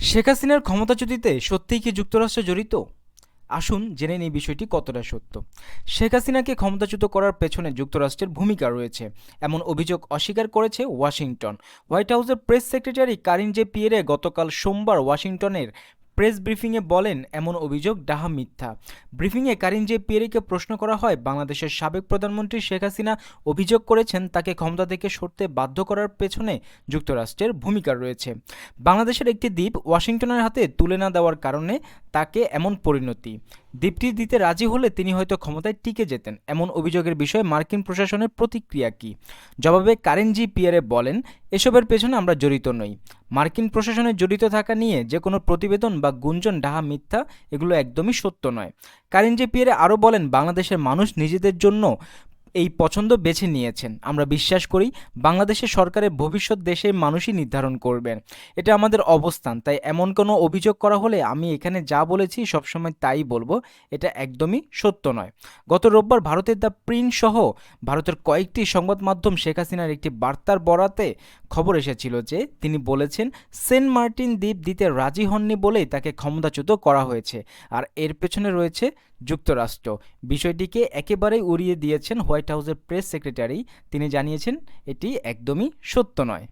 শেখ হাসিনার ক্ষমতাচ্যুতিতে সত্যিই কি যুক্তরাষ্ট্র জড়িত? আসুন জেনে নিই বিষয়টি কতটা সত্য। শেখ হাসিনাকে ক্ষমতাচ্যুত করার পেছনে যুক্তরাষ্ট্রের ভূমিকা রয়েছে। এমন অভিযোগ অস্বীকার করেছে ওয়াশিংটন। হোয়াইট হাউসের press secretary Karine Jean Pierre গতকাল সোমবার ওয়াশিংটনের প্রেস ব্রিফিংয়ে বলেন, এমন অভিযোগ ডাহা মিথ্যা। ব্রিফিংয়ে কারিন জে পিয়েরিকে প্রশ্ন করা হয়, বাংলাদেশের সাবেক প্রধানমন্ত্রী শেখ হাসিনা অভিযোগ করেছেন, তাকে ক্ষমতা থেকে সরতে বাধ্য করার পেছনে যুক্তরাষ্ট্রের ভূমিকা রয়েছে। বাংলাদেশের একটি দ্বীপ ওয়াশিংটনের হাতে তুলে না দেওয়ার কারণে তাকে এমন পরিণতি। দ্বীপটি দিতে রাজি হলে তিনি হয়তো ক্ষমতায় টিকে যেতেন। এমন অভিযোগের বিষয়ে মার্কিন প্রশাসনের প্রতিক্রিয়া কী? জবাবে কারেন জি পিয়ারে বলেন, এসবের পেছনে আমরা জড়িত নই। মার্কিন প্রশাসনে জড়িত থাকা নিয়ে যে কোনো প্রতিবেদন বা গুঞ্জন, ডাহা, মিথ্যা, এগুলো একদমই সত্য নয়। কারিন জে পিয়ারে আরও বলেন, বাংলাদেশের মানুষ নিজেদের জন্য এই পছন্দ বেছে নিয়েছেন। আমরা বিশ্বাস করি বাংলাদেশের সরকারের ভবিষ্যৎ দেশের মানুষই নির্ধারণ করবেন। এটা আমাদের অবস্থান। তাই এমন কোনো অভিযোগ করা হলে আমি এখানে যা বলেছি সবসময় তাই বলব। এটা একদমই সত্য নয়। গত রোববার ভারতের দ্য প্রিন্ট সহ ভারতের কয়েকটি সংবাদ মাধ্যম শেখ হাসিনার একটি বার্তার বরাতে খবর এসেছিল যে তিনি বলেছেন, সেন্ট মার্টিন দ্বীপ দিতে রাজি হননি বলেই তাকে ক্ষমতাচ্যুত করা হয়েছে। আর এর পেছনে রয়েছে যুক্তরাষ্ট্র। বিষয়টিকে একেবারেই উড়িয়ে দিয়েছেন হোয়াইট হাউসের প্রেস সেক্রেটারি তিনি জানিয়েছেন এটি একদমই সত্য নয়।